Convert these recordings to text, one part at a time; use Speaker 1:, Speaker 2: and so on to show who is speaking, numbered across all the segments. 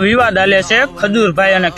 Speaker 1: વિવાદ અને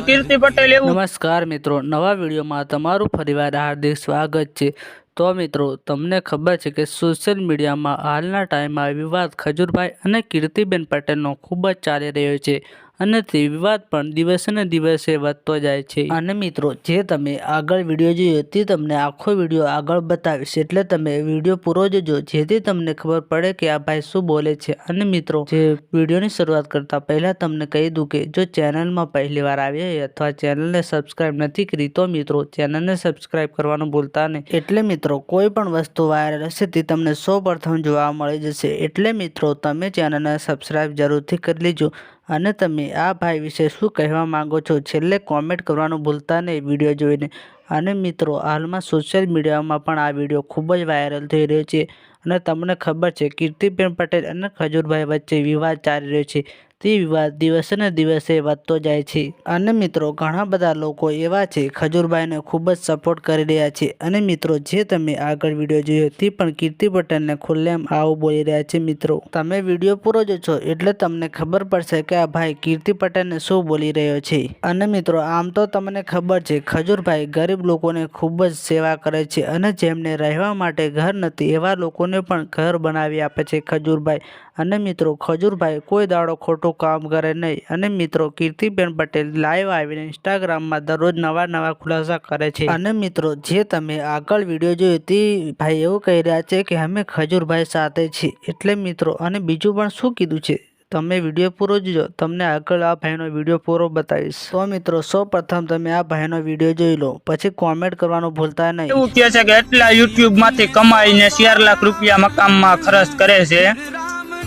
Speaker 1: કીર્તિ પટેલ એવું
Speaker 2: નમસ્કાર મિત્રો, નવા વિડીયોમાં તમારું ફરીવાર હાર્દિક સ્વાગત છે. તો મિત્રો, તમને ખબર છે કે સોશિયલ મીડિયામાં હાલના ટાઈમમાં વિવાદ ખજૂરભાઈ અને કીર્તિબેન પટેલનો ખૂબ જ ચાલી રહ્યો છે. અને તે વિવાદ પણ દિવસે દિવસે વધતો જાય છે. અને મિત્રો, જે તમે આગળ વીડિયો જોયો તે તમને આખો વીડિયો આગળ બતાવીશ. એટલે તમે વીડિયો પૂરો જોજો, જેથી તમને ખબર પડે કે આ ભાઈ શું બોલે છે. અને મિત્રો, જે વિડીયોની શરૂઆત કરતા પહેલા તમને કહી દઉં કે જો ચેનલમાં પહેલી વાર આવ્યા હોય અથવા ચેનલને સબસ્ક્રાઈબ નથી કરી, તો મિત્રો, ચેનલને સબસ્ક્રાઈબ કરવાનું ભૂલતા નહીં. એટલે મિત્રો, કોઈ પણ વસ્તુ વાયરલ હશે તે તમને સૌ પ્રથમ જોવા મળી જશે. એટલે મિત્રો, તમે ચેનલને સબસ્ક્રાઈબ જરૂરથી કરી લેજો અને તમે આ ભાઈ વિશે શું કહેવા માંગો છો? છેલ્લે કોમેન્ટ કરવાનું ભૂલતા નહીં. વીડિયો જોઈને અને મિત્રો, હાલમાં સોશિયલ મીડિયામાં પણ આ વીડિયો ખૂબ જ વાયરલ થઈ રહ્યો છે અને તમને ખબર છે, કીર્તિબેન પટેલ અને ખજૂરભાઈ વચ્ચે વિવાદ ચાલી રહ્યો છે. તે વિવાદ દિવસેને દિવસે વધતો જાય છે. અને મિત્રો, ઘણા બધા લોકો એવા છે, ખજૂરભાઈને ખૂબ જ સપોર્ટ કરી રહ્યા છે. અને મિત્રો, જે તમે આગળ વીડિયો જોયો તે પણ કીર્તિ પટેલને ખુલ્લેમ આવું બોલી રહ્યા છે, મિત્રો. તમે વીડિયો પૂરો જોશો એટલે તમને ખબર પડશે કે આ ભાઈ કીર્તિ પટેલને શું બોલી રહ્યો છે. અને મિત્રો, આમ તો તમને ખબર છે, ખજૂરભાઈ ગરીબ લોકોને ખૂબ જ સેવા કરે છે અને જેમને રહેવા માટે ઘર નથી, એવા લોકોને પણ ઘર બનાવી આપે છે ખજૂરભાઈ. અને મિત્રો, ખજૂરભાઈ કોઈ દાડો ખોટું કામ કરે નહીં. અને મિત્રો, કીર્તિબેન પટેલ લાઈવ આવીને ઇન્સ્ટાગ્રામમાં દરરોજ નવા નવા ખુલાસા કરે છે. અને મિત્રો, જે તમે આગળ વીડિયો જોયો તે ભાઈ એવું કહી રહ્યા છે કે અમે ખજૂરભાઈ સાથે છીએ. એટલે મિત્રો, અને બીજું પણ શું કીધું છે? તમે વીડિયો પૂરો જોજો. તમને આગળ આ ભાઈનો વીડિયો પૂરો બતાવીશ. તો મિત્રો સૌ પ્રથમ તમે આ ભાઈનો વીડિયો જોઈ લો. પછી કોમેન્ટ કરવાનું ભૂલતા નહીં.
Speaker 1: એવું કહે છે કે, એટલા યુટ્યુબમાંથી કમાઈને ચાર લાખ રૂપિયા મકામમાં ખર્ચ કરે છે.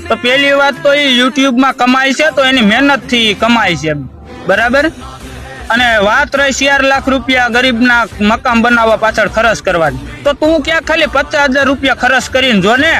Speaker 1: તો પેલી વાત તો એ યુટ્યુબમાં કમાય છે, તો એની મહેનતથી કમાય છે બરાબર? અને વાત રહી ચાર લાખ રૂપિયા ગરીબના મકાન બનાવવા પાછળ ખર્ચ કરવાની. તો તું ક્યાં ખાલી પચાસ હજાર રૂપિયા ખર્ચ કરીને જો ને